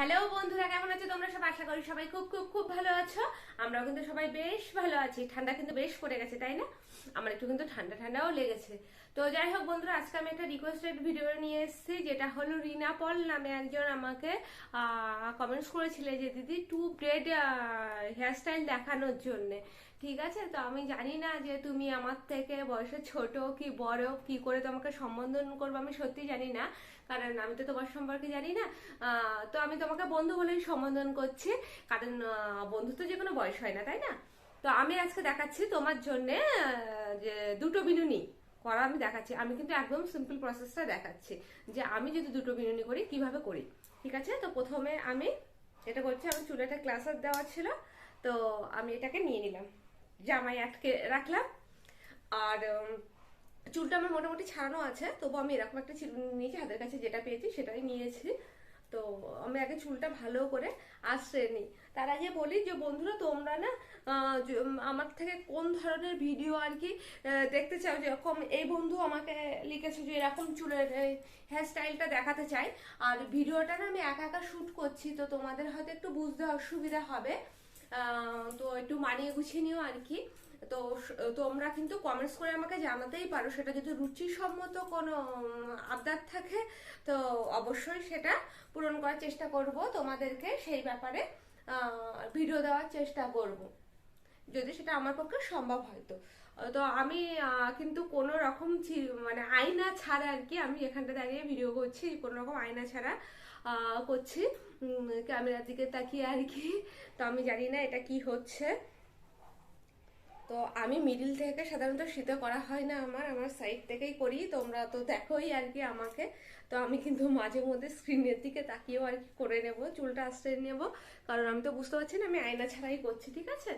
Hello বন্ধুরা, কেমন আছো তোমরা? সব আশা করি সবাই খুব খুব খুব ভালো আছো। আমরাও কিন্তু সবাই বেশ ভালো আছি। ঠান্ডা কিন্তু বেশ পড়ে গেছে, তাই না? আমার একটু কিন্তু ঠান্ডা, ঠান্ডাও লেগেছে। তো যাই হোক বন্ধুরা, আজকে আমি একটা রিকোয়েস্টেড ভিডিও নিয়ে এসেছি, যেটা হলো রিনা পল নামে একজন আমাকে কমেন্টস করেছিলে যে, দিদি টু ব্রেড হেয়ারস্টাইল দেখানোর জন্যে। ঠিক আছে? তো আমি জানি না যে তুমি আমার থেকে বয়সে ছোট কি বড়, কি করে তোমাকে সম্বোধন করব আমি সত্যি জানি না। কারণ আমি তো তোমার সম্পর্কে জানি না। তো আমি তোমাকে বন্ধু বলেই সম্বোধন করছি। কারণ বন্ধু তো যে কোনো বয়স হয় না, তাই না? তো আমি আজকে দেখাচ্ছি তোমার জন্যে যে দুটো বিনুনি করা আমি দেখাচ্ছি। আমি কিন্তু একদম সিম্পল প্রসেসটা দেখাচ্ছি যে আমি যদি দুটো বিনুনি করি, কীভাবে করি? ঠিক আছে? তো প্রথমে আমি এটা করছি আমি চুলে একটা ক্লাসার দেওয়া ছিল, তো আমি এটাকে নিয়ে নিলাম। জামাই আটকে রাখলাম। আর চুলটা আমার মোটামুটি ছাড়ানো আছে, তবু আমি এরকম একটা চিরুনি নিয়েছি, হাতের কাছে যেটা পেয়েছি সেটাই নিয়েছি। তো আমি আগে চুলটা ভালো করে আশ্রয় নিই। তার আগে বলি যে, বন্ধুরা, তোমরা না আমার থেকে কোন ধরনের ভিডিও আর কি দেখতে চাও? যেরকম এই বন্ধু আমাকে লিখেছে যে, এরকম চুলের হেয়ার স্টাইলটা দেখাতে চাই। আর ভিডিওটা না আমি একা একা শ্যুট করছি, তো তোমাদের হয়তো একটু বুঝতে অসুবিধা হবে। তো একটু মানিয়ে গুছিয়ে নিও আর কি। তো তোমরা কিন্তু কমেন্টস করে আমাকে জানাতেই পারো, সেটা যদি রুচিসম্মত কোনো আবদার থাকে, তো অবশ্যই সেটা পূরণ করার চেষ্টা করব। তোমাদেরকে সেই ব্যাপারে ভিডিও দেওয়ার চেষ্টা করব। যদি সেটা আমার পক্ষে সম্ভব হয় তো তো আমি কিন্তু কোনো রকম মানে আয়না ছাড়া আর কি আমি এখানটা দাঁড়িয়ে ভিডিও করছি, কোনো রকম আয়না ছাড়া করছি। ক্যামেরার দিকে তাকিয়ে আর কি। তো আমি জানি না এটা কি হচ্ছে। তো আমি মিডিল থেকে সাধারণত শীতে করা হয় না আমার আমার সাইড থেকেই করি। তোমরা তো দেখোই আর কি আমাকে। তো আমি কিন্তু মাঝে মধ্যে স্ক্রিনের দিকে তাকিয়েও আর কি করে নেব, চুলটা আশ্রয় নেব। কারণ আমি তো বুঝতে পারছি না আমি আয়না ছাড়াই করছি, ঠিক আছে?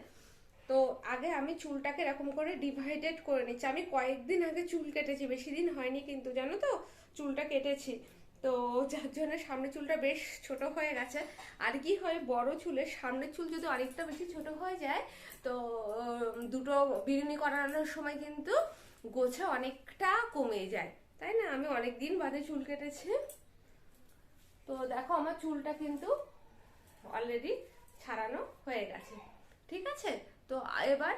তো আগে আমি চুলটাকে এরকম করে ডিভাইডেড করে নিচ্ছি। আমি কয়েকদিন আগে চুল কেটেছি বেশি দিন হয়নি কিন্তু, জানো তো? চুলটা কেটেছি। তো যার জন্য সামনের চুলটা বেশ ছোট হয়ে গেছে। আর কি হয়, বড় চুলের সামনের চুল যদি অনেকটা বেশি ছোট হয়ে যায়, তো দুটো বিরুনি করানোর সময় কিন্তু গোছা অনেকটা কমে যায়। তাই না? আমি অনেক দিন বাদে চুল কেটেছি। তো দেখো, আমার চুলটা কিন্তু অলরেডি ছাড়ানো হয়ে গেছে। ঠিক আছে? তো এবার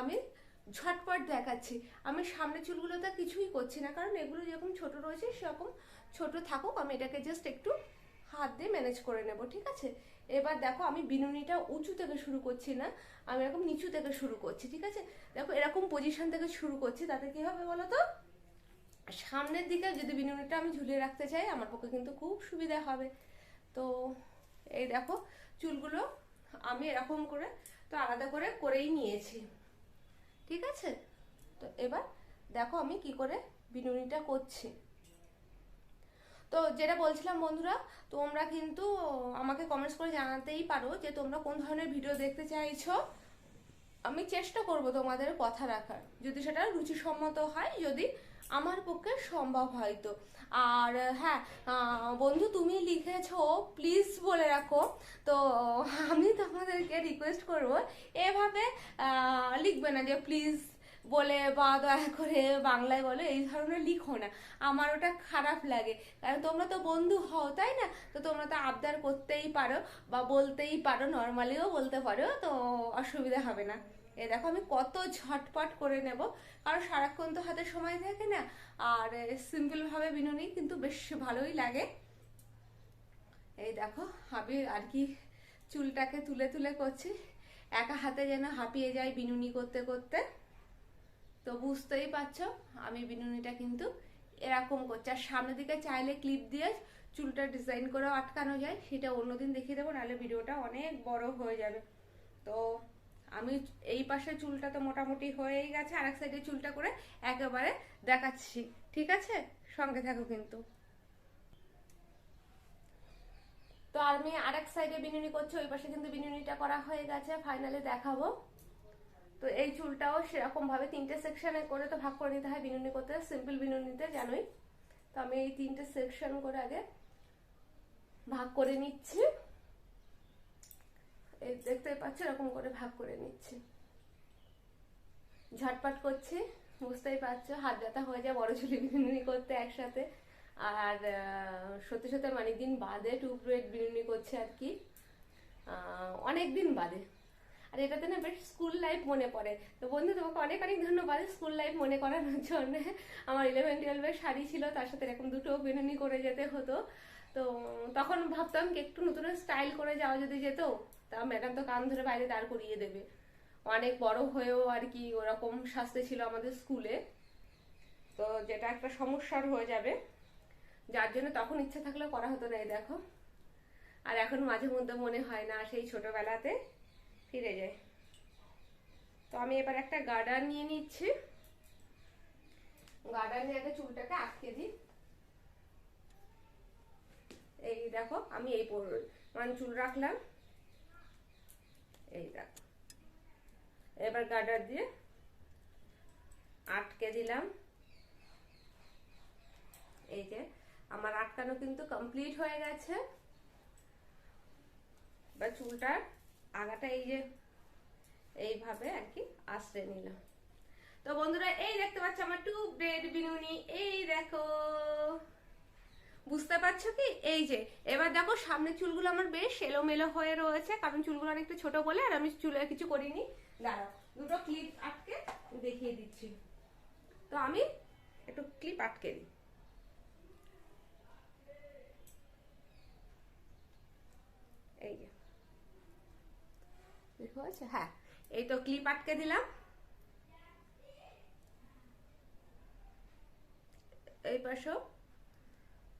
আমি ঝটপট দেখাচ্ছি। আমি সামনে চুলগুলোতে কিছুই করছি না, কারণ এগুলো যেরকম ছোট রয়েছে সেরকম ছোট থাকুক, আমি এটাকে জাস্ট একটু হাত দিয়ে ম্যানেজ করে নেব, ঠিক আছে? এবার দেখো আমি বিনুনিটা উঁচু থেকে শুরু করছি না, আমি এরকম নিচু থেকে শুরু করছি, ঠিক আছে? দেখো এরকম পজিশন থেকে শুরু করছি, তাতে কি হবে বলো তো? সামনের দিকে যদি বিনুনিটা আমি ঝুলিয়ে রাখতে চাই, আমার পক্ষে কিন্তু খুব সুবিধা হবে। তো এই দেখো চুলগুলো আমি এরকম করে তো আলাদা করে করেই নিয়েছি। ঠিক আছে? তো এবার দেখো আমি কি করে বিনুনিটা করছি। তো যেটা বলছিলাম বন্ধুরা, তোমরা কিন্তু আমাকে কমেন্টস করে জানাতেই পারো যে তোমরা কোন ধরনের ভিডিও দেখতে চাইছো। আমি চেষ্টা করব তোমাদের কথা রাখার। যদি সেটা রুচিসম্মত হয়, যদি আমার পক্ষে সম্ভব হয়তো। আর হ্যাঁ বন্ধু, তুমি লিখেছো প্লিজ বলে রাখো। তো, আমি তোমাদেরকে রিকোয়েস্ট করব, এভাবে লিখবে না যে প্লিজ বলে বা দয়া করে বাংলায় বলে, এই ধরনের লিখো না। আমার ওটা খারাপ লাগে। কারণ তোমরা তো বন্ধু হও, তাই না? তো তোমরা তো আবদার করতেই পারো বা বলতেই পারো নর্মালিও বলতে পারো, তো অসুবিধা হবে না। এ দেখো, আমি কত ঝটপট করে নেব। কারণ সারাক্ষণ তো হাতে সময় থাকে না। আর সিম্পল ভাবে বিনুনি কিন্তু বেশ ভালোই লাগে। এই দেখো, আমি আর কি চুলটাকে তুলে তুলে করছি। একা হাতে যেন হাঁপিয়ে যায় বিনুনি করতে করতে। তো বুঝতেই পারছ, আমি বিনুনিটা কিন্তু এরকম করছি। আর সামনের দিকে চাইলে ক্লিপ দিয়ে চুলটা ডিজাইন করে আটকানো যায়। সেটা অন্যদিন দেখিয়ে দেবো, নাহলে ভিডিওটা অনেক বড় হয়ে যাবে। তো আমি এই পাশে চুলটা তো মোটামুটি হয়েই গেছে আর এক সাইডে চুলটা করে একেবারে দেখাচ্ছি। ঠিক আছে? সঙ্গে থাকো কিন্তু। তো আমি আর এক সাইডে বিনুনি করছি, ওই পাশে কিন্তু বিনুনিটা করা হয়ে গেছে ফাইনালি দেখাবো। তো এই চুলটাও সেরকম ভাবে তিনটে সেকশনে করে তো ভাগ করে নিতে হয় বিনুনি করতে সিম্পল বিনুনিতে জানোই। তো আমি এই তিনটে সেকশন করে আগে ভাগ করে নিচ্ছি। এই দেখতে পাচ্ছ, এরকম করে ভাগ করে নিচ্ছি। ঝটপট করছি, বুঝতেই পারছ, হাত ব্যথা হয়ে যায়, বড় চুলি বিনুনি করতে একসাথে। আর সত্যি সত্যি অনেকদিন বাদে টু প্লেট বিরিয়ানি করছে আর কি। অনেক দিন বাদে। আর এটাতে না বেশ স্কুল লাইফ মনে পড়ে। তো বন্ধু, তোমাকে অনেক অনেক ধন্যবাদ স্কুল লাইফ মনে করানোর জন্য। আমার ইলেভেন টুয়েলভের শাড়ি ছিল, তার সাথে এরকম দুটো বিরিয়ানি করে যেতে হতো। তো তখন ভাবতাম কি, একটু নতুন স্টাইল করে যাওয়া যদি যেত, তা ম্যাডাম তো কান ধরে বাইরে দাঁড় করিয়ে দেবে। অনেক বড় হয়েও আর কি ওরকম শাস্তি ছিল আমাদের স্কুলে তো যেটা একটা সমস্যার হয়ে যাবে। যার জন্য তখন ইচ্ছা থাকলেও করা হতো না, এই দেখো। আর এখন মাঝে মধ্যে মনে হয় না, সেই ছোটবেলাতে ফিরে যায়। তো আমি এবার একটা গার্ডার নিয়ে নিচ্ছি। গার্ডার নিয়ে আগে চুলটাকে আটকে দিই। এই দেখো, আমি এই মানে চুল রাখলাম। এই দেখো। এবার গার্ডার দিয়ে আটকে দিলাম। এই যে, আমার আটকানো কিন্তু কমপ্লিট হয়ে গেছে। এবার চুলটার আগাটা এই যে, এইভাবে আর কি আশ্রয় নিলাম। তো বন্ধুরা, এই দেখতে পাচ্ছ আমার টু ব্রেড বিনুনি এই দেখো। বুঝতে পারছ কি? এই যে, এবার দেখো সামনের চুলগুলো আমার বেশ এলোমেলো হয়ে রয়েছে, কারণ চুলগুলো অনেকটা ছোট বলে, আর আমি চুলে কিছু করিনি। দাঁড়াও, দুটো ক্লিপ আটকে দেখিয়ে দিচ্ছি। তো আমি একটু ক্লিপ আটকে দিই। এই যে। হ্যাঁ এই তো ক্লিপ আটকে দিলাম। এই পাশেও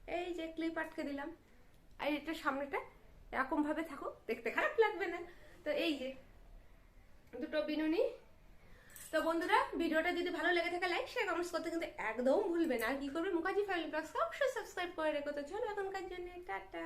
এই যে ক্লিপ আটকে দিলাম। আর এটা সামনেটা এরকম ভাবে থাকো, দেখতে খারাপ লাগবে না। তো এই যে, দুটো বিনুনি। তো বন্ধুরা, ভিডিওটা যদি ভালো লেগে থাকে লাইক শেয়ার কমেন্টস করতে কিন্তু একদম ভুলবে না। আর কি করবে? মুখার্জি ফ্যামিলি ব্লগস অবশ্যই সাবস্ক্রাইব করে রেখো। তো চলো এখনকার জন্য, টাটা।